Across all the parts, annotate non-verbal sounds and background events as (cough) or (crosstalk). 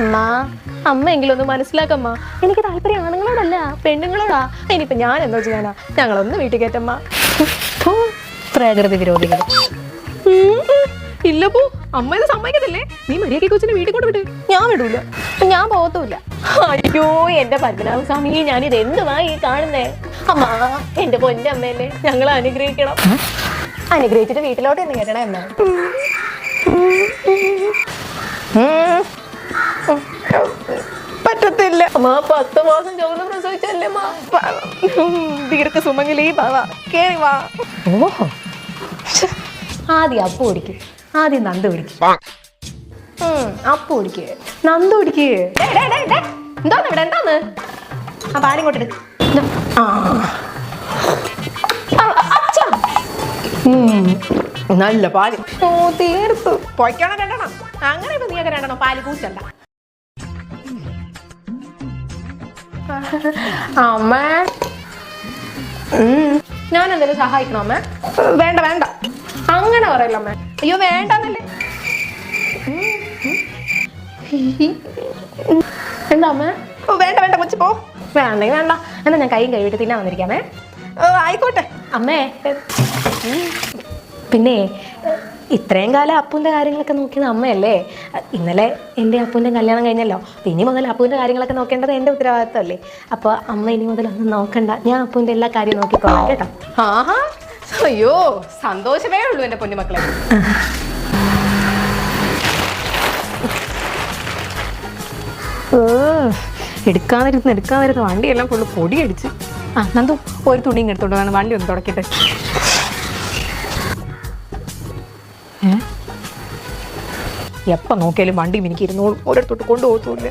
അമ്മ അമ്മയെങ്കിലും ഒന്ന് മനസ്സിലാക്കമ്മ. എനിക്ക് താല്പര്യം ആണുങ്ങളോടല്ല പെണ്ണുങ്ങളോടാ. ഇനിയിപ്പോ ഞാൻ എന്തോ ചെയ്യാനാ? ഞങ്ങളൊന്ന് വീട്ടിൽ കയറ്റമ്മ. പ്രകൃതി വിരോധികൾ ഉം, ഉം. ഇല്ല പോ അമ്മ ഇത് സമ്മതിക്കത്തില്ലേ? നീ മര്യാദയ്ക്ക് കൊച്ചിനെ വീട്ടിൽ കൊണ്ട് വിട്. ഞാൻ വിടൂല. ഞാൻ പോകത്തുമില്ല അയ്യോ എന്റെ പത്മനാഭ സ്വാമി ഞാനിത് എന്തുവാ ഈ കാണുന്നേ? അമ്മ എന്റെ പൊന്നെ അമ്മയല്ലേ ഞങ്ങൾ അനുഗ്രഹിക്കണം. അനുഗ്രഹിച്ചിട്ട് വീട്ടിലോട്ട് എന്ന് കയറ്റണേ അമ്മ. പറ്റത്തില്ല. മാ പത്ത് മാസം ചുവന്ന് പ്രസവിച്ചല്ലേ മാ? ദീർഘ സുമംഗലി ബാവ കേറി വാ. ഓഹോ. ആദ്യം അപ്പു ഓടിക്ക്. ആദ്യം നന്ദ പിടിക്ക് ഉം, അപ്പു ഓടിക്കേ. നന്ദ ഓടിക്കേ. എന്താന്ന് ഇവിടെ എന്താന്ന്? ആ അച്ഛാ. ഉം, നല്ല പാൽ. ഓ തീർത്തു. പൊയ്ക്കണം രണ്ടെണ്ണം. അങ്ങനെ ഇപ്പൊ നീയൊക്കെ രണ്ടെണ്ണം. പാൽ കൂച്ചണ്ട അമ്മ. ഞാൻ എന്തെങ്കിലും സഹായിക്കണോ അമ്മ? വേണ്ട വേണ്ട. അങ്ങനെ പറയല്ല അമ്മ. അയ്യോ വേണ്ടെന്നല്ലേ. എന്താ അമ്മ? വേണ്ട വേണ്ട കൊച്ചു പോ. വേണ്ടെങ്കിൽ വേണ്ട. എന്നാ ഞാൻ കൈയും കൈവിട്ട് തിന്നാൻ വന്നിരിക്കാമേ. ഓ ആയിക്കോട്ടെ. അമ്മേ. പിന്നെ ഇത്രയും കാലം അപ്പൂന്റെ കാര്യങ്ങളൊക്കെ നോക്കിയത് അമ്മയല്ലേ? ഇന്നലെ എന്റെ അപ്പൂന്റെ കല്യാണം കഴിഞ്ഞല്ലോ. അപ്പം ഇനി മുതൽ അപ്പൂന്റെ കാര്യങ്ങളൊക്കെ നോക്കേണ്ടത് എന്റെ ഉത്തരവാദിത്തമല്ലേ? അപ്പോൾ അമ്മ ഇനി മുതൽ ഒന്നും നോക്കണ്ട. ഞാൻ അപ്പൂന്റെ എല്ലാ കാര്യവും നോക്കിക്കോളാം കേട്ടോ. ആഹാ. അയ്യോ സന്തോഷമേ ഉള്ളൂ എന്റെ പൊന്നുമക്കളെ. എടുക്കാതിരുന്ന് എടുക്കാതിരുന്ന് വണ്ടിയെല്ലാം ഫുള്ള് പൊടിയടിച്ച്. ആ നന്ദു ഒരു തുണിയും എടുത്തോണ്ട് വേണം വണ്ടി ഒന്ന് തുടക്കട്ടെ. ഏ? എപ്പം നോക്കിയാലും വണ്ടി എനിക്ക് ഇരുന്നോളും ഒരിടത്തോട്ട് കൊണ്ടുപോകത്തുമില്ല.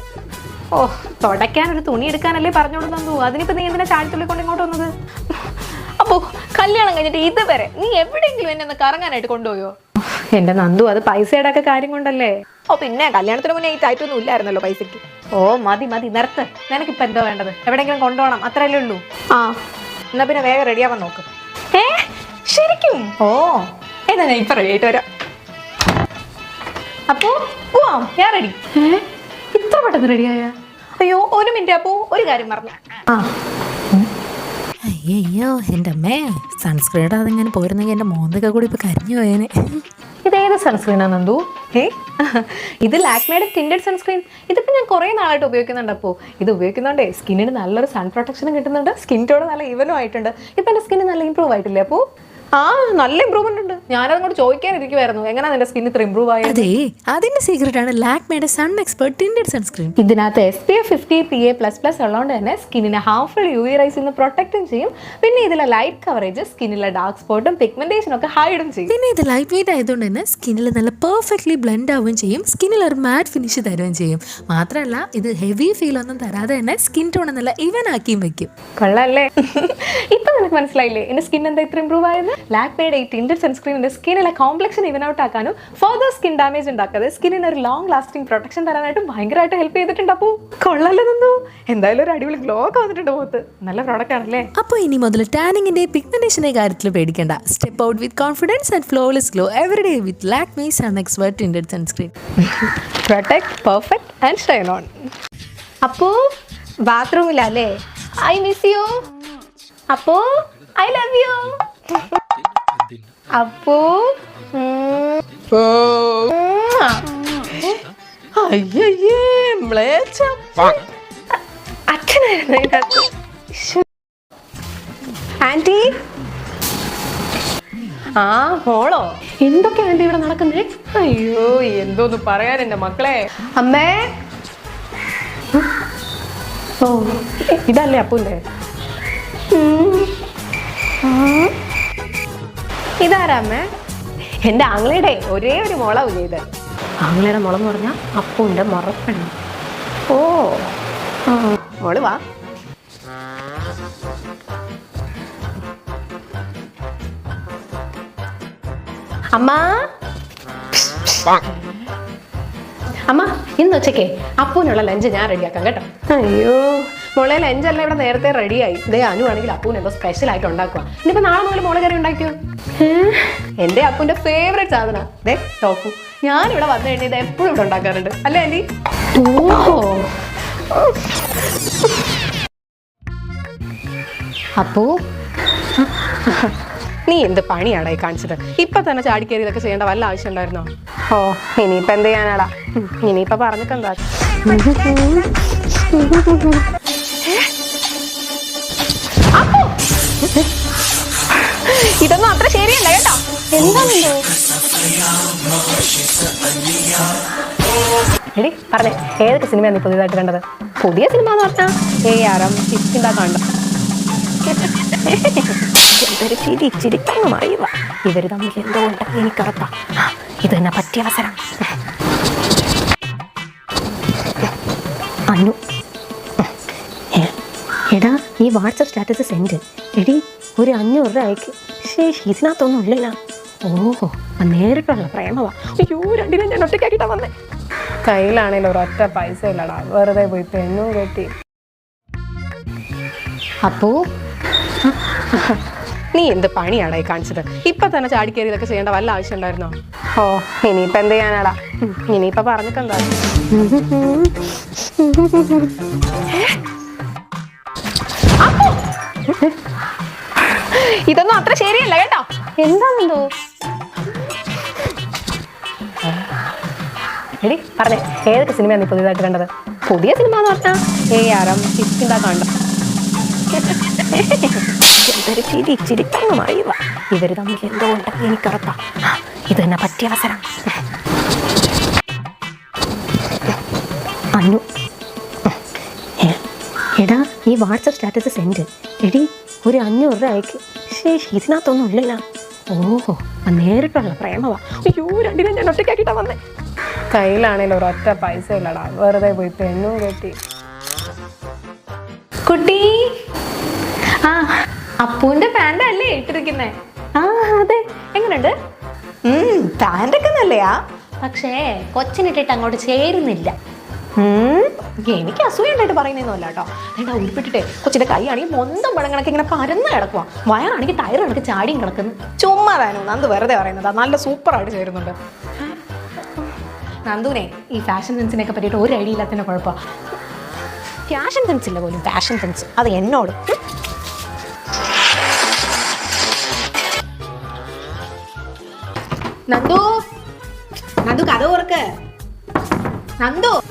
ഓ തുടയ്ക്കാൻ ഒരു തുണി എടുക്കാനല്ലേ പറഞ്ഞോളൂ തന്നു അതിനിപ്പോ നീ എന്തിനാ ചാടിത്തുള്ളി കൊണ്ട് ഇങ്ങോട്ട് വന്നത്? അപ്പോ കല്യാണം കഴിഞ്ഞിട്ട് ഇതുവരെ നീ എവിടെയെങ്കിലും എന്നെ ഒന്ന് കറങ്ങാനായിട്ട് കൊണ്ടുപോയോ? എന്റെ നന്ദു അത് പൈസയുടെ ഒക്കെ കാര്യം കൊണ്ടല്ലേ? ഓ പിന്നെ കല്യാണത്തിന് മുന്നേ ഈ ടൈറ്റൊന്നും ഇല്ലായിരുന്നല്ലോ പൈസക്ക് ഓ മതി മതി നിർത്ത്. ഇപ്പൊ എന്തോ വേണ്ടത്? എവിടെയെങ്കിലും കൊണ്ടുപോകണം അത്രയല്ലേ ഉള്ളൂ. ആ എന്നാ പിന്നെ വേഗം റെഡിയാവാൻ നോക്ക്. ഏ ശരിക്കും? ഓ എന്നാ ഞാൻ ഇപ്പൊ റെഡി ആയിട്ട് വരാം. അപ്പോ പോവാം ഞാൻ റെഡി ഇത്ര പെട്ടെന്ന് റെഡിയായ അയ്യോ ഒരു മിനിറ്റ് അപ്പോ ഒരു കാര്യം പറഞ്ഞു ആ. അയ്യോ എന്റെ അമ്മേ സൺസ്ക്രീൻ ഇടാതെ ഇങ്ങനെ പോയിരുന്നെങ്കിൽ എന്റെ മോന്തൊക്കെ കൂടി ഇപ്പൊ കരിഞ്ഞു പോയേനെ. ഇതേത് സൺസ്ക്രീനാ നന്ദു? ഏ ഇത് ലാക്മേയുടെ ടിൻഡഡ് സൺസ്ക്രീൻ ഇതിപ്പോ ഞാൻ കുറേ നാളായിട്ട് ഉപയോഗിക്കുന്നുണ്ട് അപ്പോ. ഇത് ഉപയോഗിക്കുന്നുണ്ടേ സ്കിന്നിന് നല്ലൊരു സൺ പ്രൊട്ടക്ഷനും കിട്ടുന്നുണ്ട്. സ്കിൻ ടോൺ നല്ല ഈവനും ആയിട്ടുണ്ട്. ഇപ്പൊ എന്റെ സ്കിന്ന് നല്ല ഇമ്പ്രൂവ് ആയിട്ടില്ലേ അപ്പോൾ ആ നല്ല ഇമ്പ്രൂവ്മെന്റ് ഉണ്ട്. ഞാനത് കൂടെ ചോദിക്കാനിരിക്കുമായിരുന്നു എങ്ങനെ നിന്റെ സ്കിൻ ഇത്ര ഇമ്പ്രൂവ് ആയത് അതെ അതിന്റെ സീക്രട്ട് ആണ് ലാക്മേയുടെ സൺ എക്സ്പെർട്ട് ടിൻഡഡ് സൺസ്ക്രീൻ ഇതിനകത്ത് S P F fifty P A plus plus ഉള്ളതുകൊണ്ട് തന്നെ സ്കിന്നിനെ ഹാർംഫുൾ യു വി റൈസിൽ നിന്ന് പ്രൊട്ടക്റ്റും ചെയ്യും. പിന്നെ ഇതിലെ ലൈറ്റ് കവറേജ് സ്കിന്നിലെ ഡാർക്ക് സ്പോട്ടും പിഗ്മെന്റേഷനും ഒക്കെ ഹൈഡും ചെയ്യും. പിന്നെ ഇത് ലൈറ്റ് വെയിറ്റ് ആയതുകൊണ്ട് തന്നെ സ്കിന്നിൽ നല്ല പെർഫെക്റ്റ്ലി ബ്ലെൻഡ് ആവുകയും ചെയ്യും. സ്കിന്നിൽ ഒരു മാറ്റ് ഫിനിഷ് തരുകയും ചെയ്യും. മാത്രമല്ല ഇത് ഹെവി ഫീൽ ഒന്നും തരാതെ തന്നെ സ്കിൻ ടോൺ നല്ല ഇവൻ ആക്കിയും വെക്കും. കൊള്ളാല്ലേ (laughs) ഇപ്പൊ നിനക്ക് മനസ്സിലായില്ലേ? എന്റെ സ്കിൻ എന്താ ഇത്ര ഇമ്പ്രൂവ് ആയത് ലാക്മേഡ് ഈ ടിൻഡ് സൺസ്ക്രീൻ എന്റെ സ്കിന്നിലെ കോംപ്ലക്ഷൻ ഇവൻ ഔട്ട് ആക്കാനും ഫർദർ സ്കിൻ ഡാമേജ് ഉണ്ടാക്കാതെ സ്കിന്നിന് ഒരു ലോങ് ലാസ്റ്റിംഗ് പ്രൊട്ടക്ഷൻ തരാനായിട്ട് ഭയങ്കരമായിട്ട് ഹെൽപ്പ് ചെയ്തിട്ടുണ്ട് അപ്പോൾ കൊള്ളല്ലോ നിന്നു എന്തായാലും ഒരു അടിപൊളി ഗ്ലോ ഒക്കെ വന്നിട്ടുണ്ട് മുഖത്ത്. നല്ല പ്രോഡക്റ്റ് ആണല്ലേ? അപ്പോൾ ഇനി മുതൽ ടാനിങ്ങിന്റെ പിഗ്മെന്റേഷനെ കാര്യത്തിൽ പേടിക്കേണ്ട. Step out with confidence and flawless glow every day with Lakme sun expert tint sunscreen protect perfect and shine on അപ്പോ ബാത്റൂമിലല്ലേ ഐ മിസ് യു അപ്പോ ഐ ലവ് യു അപ്പോ അയ്യേ മ്ലേച്ഛം. അച്ഛനായിരുന്നു ഇതിനകത്ത്. ശ്ശോ. ആന്റി ആ ഹോളോ എന്തൊക്കെ ആന്റി ഇവിടെ നടക്കുന്നേ? അയ്യോ എന്തോന്ന് പറയാൻ എന്റെ മക്കളെ? അമ്മേ. ഓ ഇതല്ലേ അപ്പൂല്ലേ ഇതാരാ എന്റെ എന്റെ ആങ്ങളയുടെ ഒരേ ഒരു മുളവ് ചെയ്ത് ആങ്ങളയുടെ മുളന്ന് പറഞ്ഞാൽ അപ്പൂന്റെ മുറപ്പെണ്ണ്. ഓ. മോൾ വാ. അമ്മ. അമ്മ ഇന്ന് ഉച്ചക്കേ അപ്പൂനുള്ള ലഞ്ച് ഞാൻ റെഡിയാക്കാം കേട്ടോ. അയ്യോ. മോളെ ലഞ്ചെല്ലാം ഇവിടെ നേരത്തെ റെഡിയായി ഇതേ അനു ആണെങ്കിൽ അപ്പൂന് എന്തോ സ്പെഷ്യൽ ആയിട്ട് ഉണ്ടാക്കുക ഇനിയിപ്പോ നാളെ മുതൽ മോളെ കറി ഉണ്ടാക്കിയോ? എന്റെ അപ്പൂന്റെ ഫേവറേറ്റ് സാധന. ദേ ടോഫു ഞാൻ ഇവിടെ വന്നു കഴിഞ്ഞാൽ ഇത് എപ്പോഴും ഇവിടെ ഉണ്ടാക്കാറുണ്ട്. അല്ലേ ആന്റി? അപ്പൂ നീ എന്ത് പണിയാടാ ഈ കാണിച്ചത്? ഇപ്പൊ തന്നെ ചാടിക്കേറി ഇതൊക്കെ ചെയ്യേണ്ട വല്ല ആവശ്യം ഉണ്ടായിരുന്നോ? ഓ ഇനിയിപ്പൊ എന്ത് ചെയ്യാനാടാ? ഇനിയിപ്പൊ പറഞ്ഞിട്ട് എന്താ? അപ്പോ! ഇതൊന്നും അത്ര ശരിയല്ല കേട്ടോ. എന്താണല്ലോ പറഞ്ഞേ ഏതൊക്കെ സിനിമയാണ് നീ പുതിയതായിട്ട് കണ്ടത്? പുതിയ സിനിമ എന്ന് പറഞ്ഞാൽ ഏ ആർ എം ചിന്താ കണ്ട എന്തൊരു ഇവർ തമ്മിൽ എന്തോ ഉണ്ട് എനിക്കറപ്പാ ഇത് തന്നെ പറ്റിയ അവസരം? അനു ഏ, എടാ ഈ വാട്സപ്പ് സ്റ്റാറ്റസ് സെൻഡ് എടി ഒരു അഞ്ഞൂറ് രൂപ അയക്ക് ശേ ഇതിനകത്തൊന്നും ഇല്ലല്ല. ഓഹോ നേരിട്ടുള്ള പ്രേമവാ. അയ്യോ രണ്ടിനും ഞാൻ ഒറ്റയ്ക്കാക്കിട്ടാ വന്നേ. കയ്യിലാണേലും ഒരൊറ്റ പൈസ ഇല്ലടാ. വെറുതെ പോയി പെണ്ണും കെട്ടി. അപ്പോ? നീ എന്ത് പണിയാടാ ഈ കാണിച്ചത്? ഇപ്പൊ തന്നെ ചാടിക്കേറി ഇതൊക്കെ ചെയ്യേണ്ട വല്ല ആവശ്യം ഉണ്ടായിരുന്നോ? ഓ ഇനിയിപ്പൊ എന്ത് ചെയ്യാനാടാ? ഇനിയിപ്പൊ പറഞ്ഞിട്ട് എന്താ അപ്പോ! ഇതൊന്നും അത്ര ശരിയല്ല കേട്ടോ. എന്താണെന്തോ? എടി പറഞ്ഞേ ഏതൊക്കെ സിനിമയാണ് നീ പുതിയതായിട്ട് കണ്ടത്? പുതിയ സിനിമ എന്ന് പറഞ്ഞാ ഏ ആരം ചിന്താ കണ്ട എന്തൊരു ചിരി ചിരിക്കുമായി ഇവർ തമ്മിൽ എന്തോ ഉണ്ട് എനിക്കറപ്പാ. ഇത് തന്നെ പറ്റിയ അവസരം. അനു ഏ, എടാ ഈ വാട്സപ്പ് സ്റ്റാറ്റസ് സെൻഡ്. എടി ഒരു അഞ്ഞൂറ് രൂപ അയക്ക് ശേഷി ഇതിനകത്തൊന്നും ഇല്ലല്ലോ. ഓഹോ ആ നേരിട്ടുള്ള പ്രേമവാ. അയ്യോ രണ്ടിനെ ഞാൻ ഒറ്റയ്ക്കാക്കിട്ടാ വന്നേ. കയ്യിലാണേലും ഒരൊറ്റ പൈസ ഇല്ലടാ. വെറുതെ പോയി പെണ്ണും കെട്ടി. കുട്ടി? ആ അപ്പൂന്റെ പാന്റ് അല്ലേ ഇട്ടിരിക്കുന്നേ. ആ അതെ. എങ്ങനെയുണ്ട് പാന്റൊക്കെ നല്ലയാ. പക്ഷേ കൊച്ചിനിട്ടിട്ട് അങ്ങോട്ട് ചേരുന്നില്ല. ഉം, എനിക്ക് അസൂയുണ്ടായിട്ട് പറയുന്നതൊന്നുമല്ല കേട്ടോ. ഉരുപ്പിട്ടിട്ടെ കൊച്ചിന്റെ കൈയാണെങ്കിൽ മൊന്തം പഴങ്ങണക്ക് ഇങ്ങനെ പരന്ന് കിടക്കുക വയറാണെങ്കിൽ ടയർ കണക്ക് ചാടിയും കിടക്കുന്നു. ചുമ്മാ വേനോ നന്ദ് വെറുതെ പറയുന്നത്. നല്ല സൂപ്പറായിട്ട് ചേരുന്നുണ്ട്. നന്ദുവിനെ ഈ ഫാഷൻ സെൻസിനെയൊക്കെ പറ്റിയിട്ട് ഒരു ഐഡിയ ഇല്ലാത്തതിന്റെ കുഴപ്പമാണ് ഫാഷൻ സെൻസ് ഇല്ല പോലും ഫാഷൻ സെൻസ് അത് എന്നോട്. നന്ദു നന്ദു കഥ ഓർക്ക്. നന്ദു.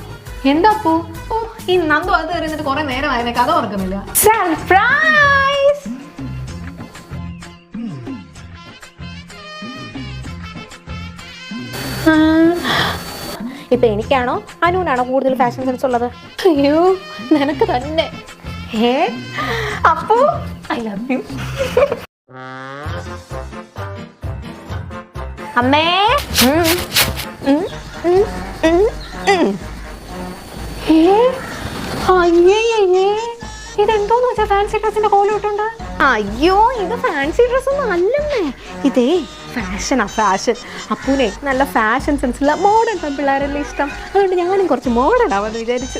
എന്താ അപ്പു? ഓ ഈ നന്ദു അത് എറിഞ്ഞിട്ട് കുറെ നേരമായതിനെ കഥ ഓർക്കുന്നില്ല. സർപ്രൈസ് ഇപ്പൊ എനിക്കാണോ അനുവിനാണോ കൂടുതൽ ഫാഷൻ സെൻസ് ഉള്ളത്? അയ്യോ നിനക്ക് തന്നെ. ഏ അപ്പു ഐ ലവ് യു അമ്മേ ഉം. ഉം, ഉം, ഉം, ഉം. ഏ? അയ്യേ. ഇതെന്തോന്ന് ഫാൻസി ഡ്രസ്സിന്റെ കോലോട്ടുണ്ട് അയ്യോ ഇത് ഫാൻസി ഡ്രസ് ഒന്നും അല്ലെന്നേ. ഇതേ ഫാഷനാ ഫാഷൻ അപ്പൂനെ നല്ല ഫാഷൻ സെൻസ് ഉള്ള മോഡേൺ പിള്ളേരല്ലേ ഇഷ്ടം. അതുകൊണ്ട് ഞാനും കുറച്ച് മോഡേൺ ആവാന്ന് വിചാരിച്ചു.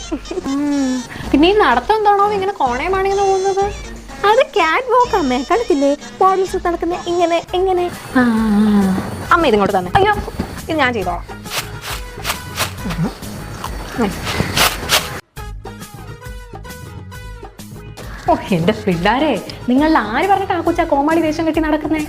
പിന്നെ ഈ നടത്തം എന്താണോ? ഇങ്ങനെ കോണയമാണിങ്ങനെ പോകുന്നത് അത് ക്യാറ്റ് വോക്ക് അമ്മേ കണ്ടിട്ടില്ലേ മോഡൽസ് നടക്കുന്ന ഇങ്ങനെ ഇങ്ങനെ. അമ്മ ഇതിങ്ങോട്ട് തന്നെ. അയ്യോ ഇത് ഞാൻ ചെയ്തോളാം. ഓ എന്റെ പിള്ളാരെ നിങ്ങൾ ആര് പറഞ്ഞിട്ട് ആ കൊച്ചാ കോമാളി വേഷം കെട്ടി നടക്കുന്നേ?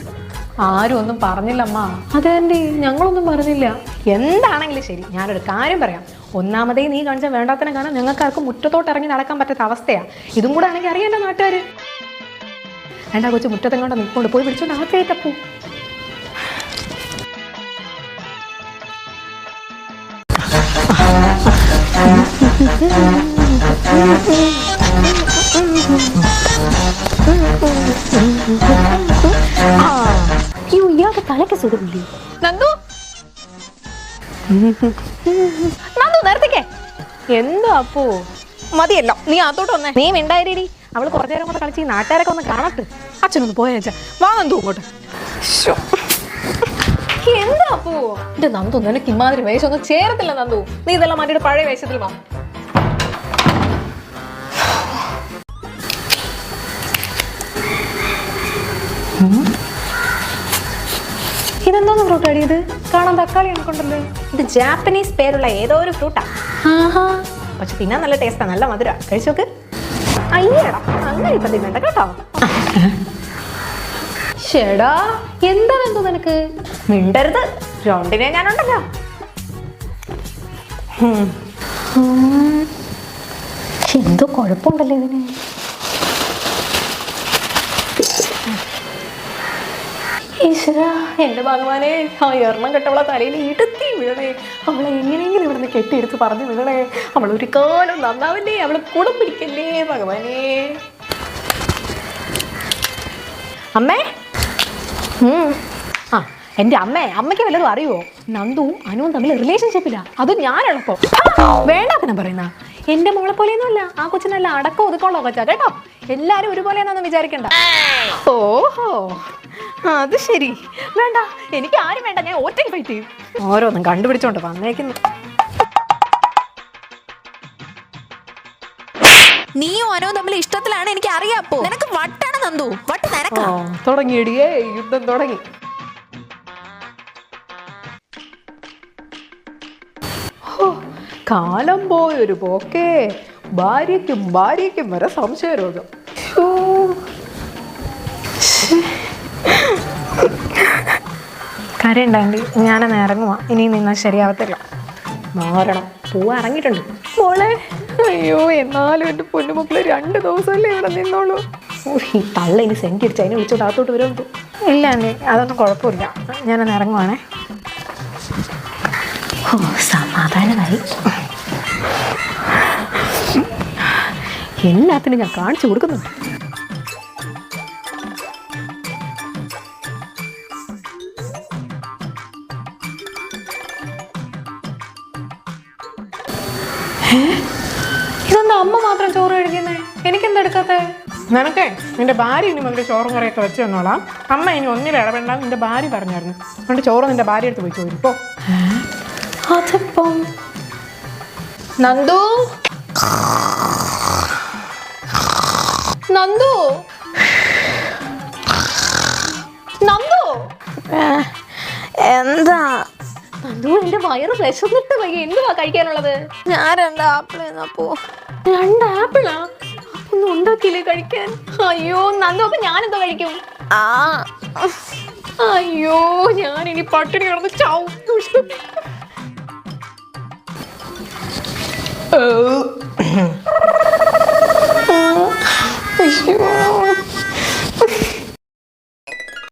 ആരും ഒന്നും പറഞ്ഞില്ലമ്മ. അതെന്റെ ഞങ്ങളൊന്നും പറഞ്ഞില്ല. എന്താണെങ്കിലും ശരി ഞാനൊരു കാര്യം പറയാം. ഒന്നാമതേ നീ കാണിച്ച വേണ്ടാത്തനെ കാണാൻ ഞങ്ങൾക്ക് ആർക്കും മുറ്റത്തോട്ട് ഇറങ്ങി നടക്കാൻ പറ്റാത്ത അവസ്ഥയാ. ഇതും കൂടെ ആണെങ്കിൽ അറിയാലോ നാട്ടുകാർ വേണ്ട കൊച്ചു മുറ്റത്തെങ്ങോട്ട് നിൽക്കൊണ്ട് പോയി പിടിച്ചോണ്ട് അകത്തേറ്റപ്പൂ അയ്യോ (laughs) തലയ്ക്ക് സുഖമില്ലേ? നന്ദു? നന്ദു നേരത്തേക്കേ എന്തോ അപ്പോ? മതിയല്ലോ നീ അതോട്ട് വന്നേ. നീ മിണ്ടായിരടി. അവൾ കുറച്ചു നേരം കൂടെ കളിച്ച് ഈ നാട്ടുകാരൊക്കെ ഒന്ന് കാണട്ടെ. അച്ഛനൊന്ന് പോയേച്ചാ വാ നന്ദു ഇങ്ങോട്ട് എന്താ അപ്പോ? എന്റെ നന്ദു നിനക്ക് ഇമാതിരി വേഷം ഒന്നും ചേരത്തില്ല നന്ദു. നീ ഇതെല്ലാം മാറ്റിയിട്ട് പഴയ വേഷത്തിൽ വാ. ഇതെന്തോന്ന് അടിയത് കാണാൻ തക്കാളി കണക്കുണ്ടല്ലോ ഇത് ജാപ്പനീസ് പേരുള്ള ഏതോ ഒരു ഫ്രൂട്ടാ പക്ഷെ തിന്നാൻ നല്ല ടേസ്റ്റാ നല്ല മധുര. കഴിച്ചു നോക്ക്. അയ്യടാ അങ്ങനെ ഇപ്പൊ തിന്നണ്ട കേട്ടോ. ഷെടാ എന്താ വേണ്ടു നിനക്ക്? മിണ്ടരുത്. ഗ്രൗണ്ടിനെ ഞാനുണ്ടല്ലോ. എന്തോ കുഴപ്പമുണ്ടല്ലോ ഇതിന്. ഈശ്വര എന്റെ ഭഗവാനെ ആ എറണം കെട്ടവളെ തലയിൽ ഇടുത്തി വീണേ. അവളെ എങ്ങനെയെങ്കിലും ഇവിടുന്ന് കെട്ടിയെടുത്ത് പറഞ്ഞു വീണേ അവൾ ഒരു കാലം നന്നാവില്ലേ അവളെ കൂടം പിടിക്കല്ലേ ഭഗവാനെ. അമ്മേ? ആ എന്റെ അമ്മേ അമ്മയ്ക്ക് വല്ലതും അറിയുമോ നന്ദുവും അനുവും തമ്മിൽ റിലേഷൻഷിപ്പില്ല അത് വേണ്ട പിന്നെ പറയുന്ന. എന്റെ മോളെ പോലെയൊന്നുമല്ല. ആ കൊച്ചിനല്ല അടക്കം ഒതുക്കമുള്ള കൊച്ചാ കേട്ടോ? എല്ലാവരും ഒരുപോലെയാണെന്ന് വിചാരിക്കണ്ട. ഓഹോ. അത് ശരി. വേണ്ട എനിക്ക് ആരും വേണ്ട ഞാൻ ഒറ്റയ്ക്ക് ഫൈറ്റ് ചെയ്യും. ഓരോന്നും കണ്ടുപിടിച്ചോണ്ട് വന്നേക്കുന്നു. നീയും അനോ തമ്മിൽ ഇഷ്ടത്തിലാണ് എനിക്ക് അറിയാപ്പോ നിനക്ക് വട്ടാണ് നന്ദു. വട്ട് നിനക്കാ. തുടങ്ങിയിടിയേ യുദ്ധം തുടങ്ങി. കാലം പോയൊരു പോക്കേ. ഭാര്യയ്ക്കും ഭാര്യയ്ക്കും വരെ സംശയരോഗം. ശ്ശോ. ഞാനന്ന് ഇറങ്ങുവാ. ഇനി നിന്നാൽ ശരിയാവത്തില്ല. മാറണം. പൂവ് ഇറങ്ങിയിട്ടുണ്ട് മോളെ. അയ്യോ എന്നാലും എന്റെ പൊന്നുമക്കൾ രണ്ട് ദിവസമല്ലേ ഇവിടെ നിന്നോളൂ. ഓ, ഈ തള്ള ഇനി സെന്റ് അടിച്ച് അതിനെ വിളിച്ചു അകത്തോട്ട് വരുമെന്ന് ഇല്ല ആന്റി അതൊന്നും കുഴപ്പമില്ല. ഞാനൊന്ന് ഇറങ്ങുവാണേ. ഓ സമാധാനമായി. എല്ലാത്തിനും ഞാൻ കാണിച്ചു കൊടുക്കുന്നുണ്ട്. എനിക്കെന്താ നിനക്ക് നിന്റെ ഭാര്യ ഇനി മുതൽ ചോറും കറിയൊക്കെ വെച്ച് തന്നോളാം. അമ്മ ഇനി ഒന്നിൽ ഇടപെടണ്ട നിന്റെ ഭാര്യ പറഞ്ഞായിരുന്നു. അതുകൊണ്ട് ചോറ് നിന്റെ ഭാര്യ എടുത്ത് പോയി ചോദിപ്പോ പോ. അതിപ്പം നന്ദു? നന്ദു? നന്ദു? എന്താ? നന്ദു എന്റെ വയറ് വിശന്നിട്ട് വയ്യ. എന്തുവാ കഴിക്കാനുള്ളത്? ഞാൻ രണ്ട് ആപ്പിൾ പോ രണ്ട് ആപ്പിളാ? ഒന്നും ഉണ്ടാക്കിയില്ലേ കഴിക്കാൻ? അയ്യോ നന്ദു അപ്പൊ ഞാനെന്തോ കഴിക്കും? ആ. അയ്യോ ഞാൻ ഇനി പട്ടിണി കിടന്ന് ചാവും. അയ്യോ.